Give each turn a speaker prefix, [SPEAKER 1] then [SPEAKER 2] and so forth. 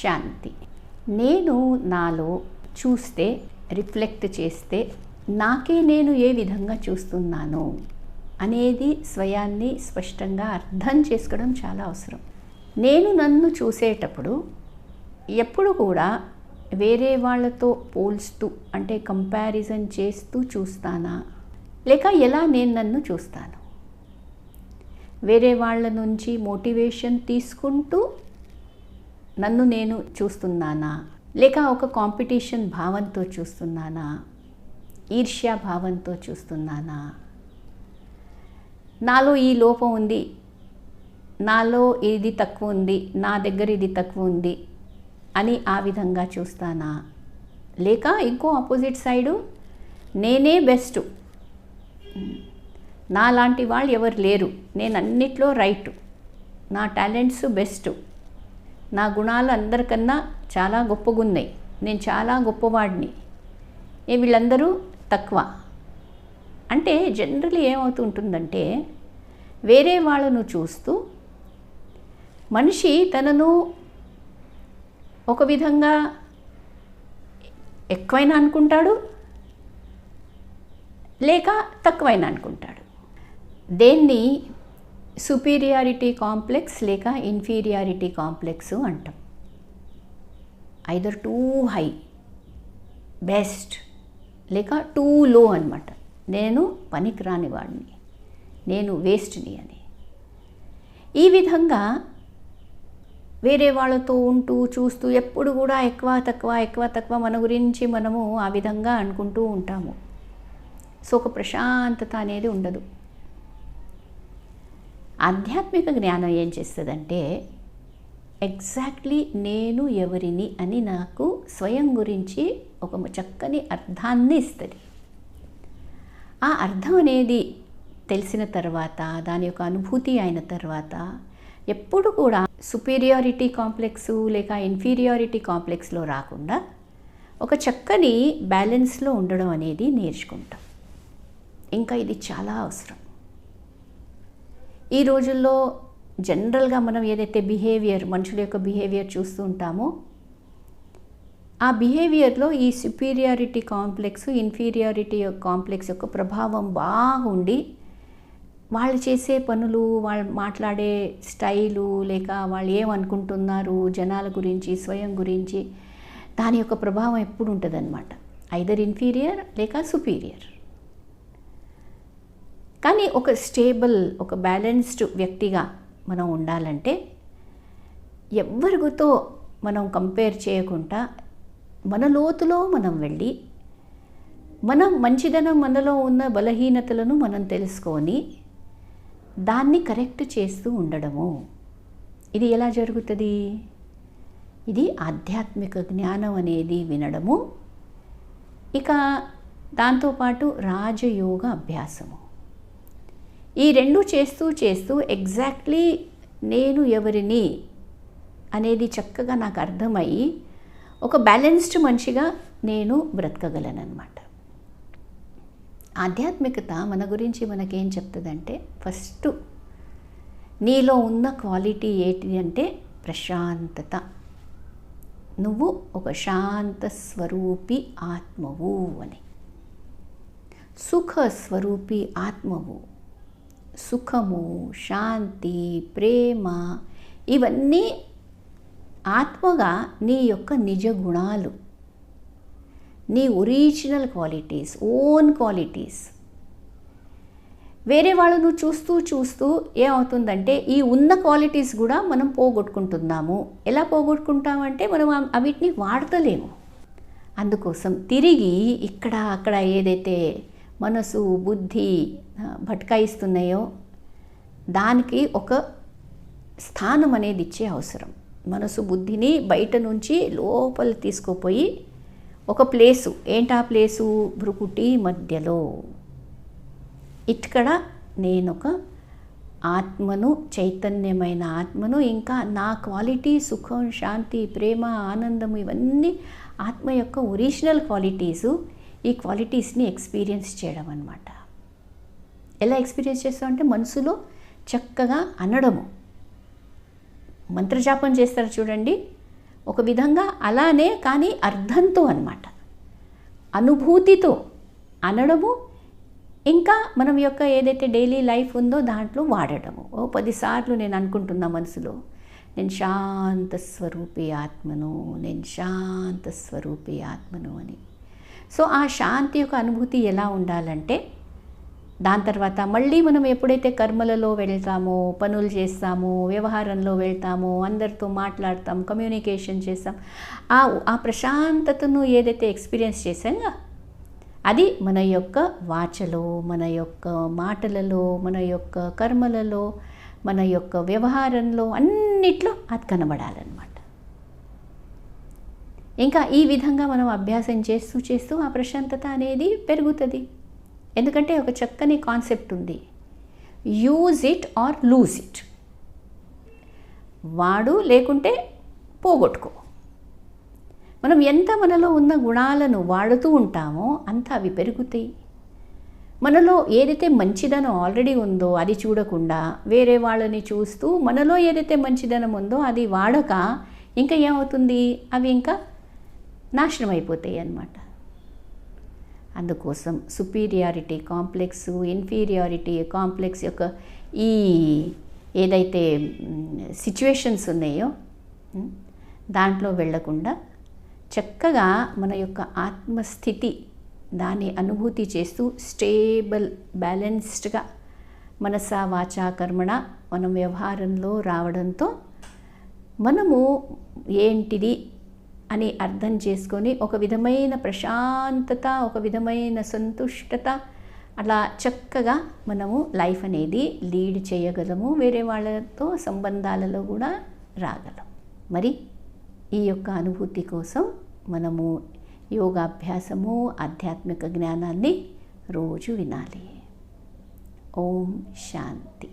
[SPEAKER 1] శాంతి. నేను నాలో చూస్తే రిఫ్లెక్ట్ చేస్తే నాకే నేను ఏ విధంగా చూస్తున్నాను అనేది స్వయాన్ని స్పష్టంగా అర్థం చేసుకోవడం చాలా అవసరం. నేను నన్ను చూసేటప్పుడు ఎప్పుడు కూడా వేరే వాళ్ళతో పోల్స్తూ అంటే కంపారిజన్ చేస్తూ చూస్తానా? లేక ఎలా నేను నన్ను చూస్తాను? వేరే వాళ్ళ నుంచి మోటివేషన్ తీసుకుంటూ నన్ను నేను చూస్తున్నానా? లేక ఒక కాంపిటీషన్ భావంతో చూస్తున్నానా? ఈర్ష్యా భావంతో చూస్తున్నానా? నాలో ఈ లోపం ఉంది. నాలో ఇది తక్కువ ఉంది? నా దగ్గర ఇది తక్కువ ఉంది అని ఆ విధంగా చూస్తానా? లేక ఇంకో ఆపోజిట్ సైడు నేనే బెస్ట్. నాలాంటి వాళ్ళు ఎవరు లేరు. నేను అన్నిట్లో రైట్. నా టాలెంట్స్ బెస్ట్. నా గుణాలు అందరికన్నా చాలా గొప్పగున్నాయి. నేను చాలా గొప్పవాడిని. ఏ వీళ్ళందరూ తక్కువ. అంటే జనరల్లీ ఏమవుతూ ఉంటుందంటే వేరే వాళ్ళను చూస్తూ మనిషి తనను ఒక విధంగా ఎక్కువైనా అనుకుంటాడు లేక తక్కువైనా అనుకుంటాడు. దేన్ని సుపీరియారిటీ కాంప్లెక్స్ లేక ఇన్ఫీరియారిటీ కాంప్లెక్స్ అంటాం. ఐదర్ టూ హై బెస్ట్ లేక టూ లో అనమాట నేను పనికిరాని వాడిని నేను వేస్ట్ని అని. ఈ విధంగా వేరే వాళ్ళతో ఉంటూ చూస్తూ ఎప్పుడు కూడా ఎక్కువ తక్కువ ఎక్కువ తక్కువ మన గురించి మనము ఆ విధంగా అనుకుంటూ ఉంటాము. సో ఒక ప్రశాంతత అనేది ఉండదు. ఆధ్యాత్మిక జ్ఞానం ఏం చేస్తుందంటే ఎగ్జాక్ట్లీ నేను ఎవరిని అని నాకు స్వయం గురించి ఒక చక్కని అర్థాన్ని ఇస్తుంది. ఆ అర్థం అనేది తెలిసిన తర్వాత దాని యొక్క అనుభూతి అయిన తర్వాత ఎప్పుడు కూడా సుపీరియారిటీ కాంప్లెక్స్ లేక ఇన్ఫీరియారిటీ కాంప్లెక్స్లో రాకుండా ఒక చక్కని బ్యాలెన్స్లో ఉండడం అనేది నేర్చుకుంటాం. ఇంకా ఇది చాలా అవసరం. ఈ రోజుల్లో జనరల్గా మనం ఏదైతే బిహేవియర్ మనుషుల యొక్క బిహేవియర్ చూస్తూ ఉంటామో ఆ బిహేవియర్లో ఈ సుపీరియారిటీ కాంప్లెక్స్ ఇన్ఫీరియారిటీ కాంప్లెక్స్ యొక్క ప్రభావం బాగుండి వాళ్ళు చేసే పనులు వాళ్ళు మాట్లాడే స్టైలు లేక వాళ్ళు ఏమనుకుంటున్నారు జనాల గురించి స్వయం గురించి దాని యొక్క ప్రభావం ఎప్పుడు ఉంటుందన్నమాట. ఐదర్ ఇన్ఫీరియర్ లేక సుపీరియర్ కానీ ఒక స్టేబుల్ ఒక బ్యాలెన్స్డ్ వ్యక్తిగా మనం ఉండాలంటే ఎవరితో మనం కంపేర్ చేయకుండా మన లోతులో మనం వెళ్ళి మనం మంచిదనం మనలో ఉన్న బలహీనతలను మనం తెలుసుకొని దాన్ని కరెక్ట్ చేస్తూ ఉండడము. ఇది ఎలా జరుగుతుంది? ఇది ఆధ్యాత్మిక జ్ఞానం అనేది వినడము. ఇక దాంతోపాటు రాజయోగ అభ్యాసము. ఈ రెండు చేస్తూ చేస్తూ ఎగ్జాక్ట్లీ నేను ఎవరిని అనేది చక్కగా నాకు అర్థమయ్యి ఒక బ్యాలెన్స్డ్ మనిషిగా నేను బ్రతకగలనమాట ఆధ్యాత్మికత మన గురించి మనకేం చెప్తుందంటే ఫస్ట్ నీలో ఉన్న క్వాలిటీ ఏంటి అంటే ప్రశాంతత. నువ్వు ఒక శాంత స్వరూపి ఆత్మవు అని. సుఖ స్వరూపి ఆత్మవు. సుఖము శాంతి ప్రేమ ఇవన్నీ ఆత్మగా నీ యొక్క నిజ గుణాలు. నీ ఒరిజినల్ క్వాలిటీస్ ఓన్ క్వాలిటీస్. వేరే వాళ్ళను చూస్తూ చూస్తూ ఏమవుతుందంటే ఈ ఉన్న క్వాలిటీస్ కూడా మనం పోగొట్టుకుంటున్నాము. ఎలా పోగొట్టుకుంటామంటే మనం అవిటిని వాడతలేము. అందుకోసం తిరిగి ఇక్కడ అక్కడ ఏదైతే మనసు బుద్ధి భట్కాయిస్తున్నాయో దానికి ఒక స్థానం అనేది ఇచ్చే అవసరం. మనసు బుద్ధిని బయట నుంచి లోపల తీసుకుపోయి ఒక ప్లేసు ఏంటా ప్లేసు? భ్రుకుటి మధ్యలో. ఇక్కడ నేనొక ఆత్మను చైతన్యమైన ఆత్మను ఇంకా నా క్వాలిటీ సుఖం శాంతి ప్రేమ ఆనందం ఇవన్నీ ఆత్మ యొక్క ఒరిజినల్ క్వాలిటీసు ఈ క్వాలిటీస్ని ఎక్స్పీరియన్స్ చేయడం అనమాట ఎలా ఎక్స్పీరియన్స్ చేస్తామంటే మనసులో చక్కగా అనడము. మంత్రజాపం చేస్తారు చూడండి. ఒక విధంగా అలానే కానీ అర్థంతో అనమాట అనుభూతితో అనడము ఇంకా మనం యొక్క ఏదైతే డైలీ లైఫ్ ఉందో దాంట్లో వాడటము ఓ పదిసార్లు నేను అనుకుంటున్నా మనసులో నేను శాంత స్వరూపి ఆత్మను నేను శాంత స్వరూపి ఆత్మను అని. సో ఆ శాంతి యొక్క అనుభూతి ఎలా ఉండాలంటే దాని తర్వాత మళ్ళీ మనం ఎప్పుడైతే కర్మలలో వెళ్తామో పనులు చేస్తామో వ్యవహారంలో వెళ్తామో అందరితో మాట్లాడతాం కమ్యూనికేషన్ చేస్తాం ఆ ఆ ప్రశాంతతను ఏదైతే ఎక్స్పీరియన్స్ చేసామో అది మన యొక్క వాచలో మన యొక్క మాటలలో మన యొక్క కర్మలలో మన యొక్క వ్యవహారంలో అన్నిట్లో అది కనబడాలన్నమాట. ఇంకా ఈ విధంగా మనం అభ్యాసం చేస్తూ చేస్తూ ఆ ప్రశాంతత అనేది పెరుగుతుంది. ఎందుకంటే ఒక చక్కని కాన్సెప్ట్ ఉంది. Use it or lose it వాడు లేకుంటే పోగొట్టుకో. మనం ఎంత మనలో ఉన్న గుణాలను వాడుతూ ఉంటామో అంత అవి పెరుగుతాయి. మనలో ఏదైతే మంచిదనం ఆల్రెడీ ఉందో అది చూడకుండా వేరే వాళ్ళని చూస్తూ మనలో ఏదైతే మంచిదనం ఉందో అది వాడక ఇంకా ఏమవుతుంది? అవి ఇంకా నాశనం అయిపోతాయి అన్నమాట. అందుకోసం సుపీరియారిటీ కాంప్లెక్స్ ఇన్ఫీరియారిటీ కాంప్లెక్స్ యొక్క ఈ ఏదైతే సిచ్యువేషన్స్ ఉన్నాయో దాంట్లో వెళ్ళకుండా చక్కగా మన యొక్క ఆత్మస్థితి దాన్ని అనుభూతి చేస్తూ స్టేబుల్ బ్యాలెన్స్డ్గా మనస వాచా కర్మణ మనం వ్యవహారంలో రావడంతో మనము ఏంటిది అని అర్థం చేసుకొని ఒక విధమైన ప్రశాంతత ఒక విధమైన సంతుష్టత అలా చక్కగా మనము లైఫ్ అనేది లీడ్ చేయగలము. వేరే వాళ్ళతో సంబంధాలలో కూడా రాగలం. మరి ఈ యొక్క అనుభూతి కోసం మనము యోగాభ్యాసము ఆధ్యాత్మిక జ్ఞానాన్ని రోజు వినాలి. ఓం శాంతి.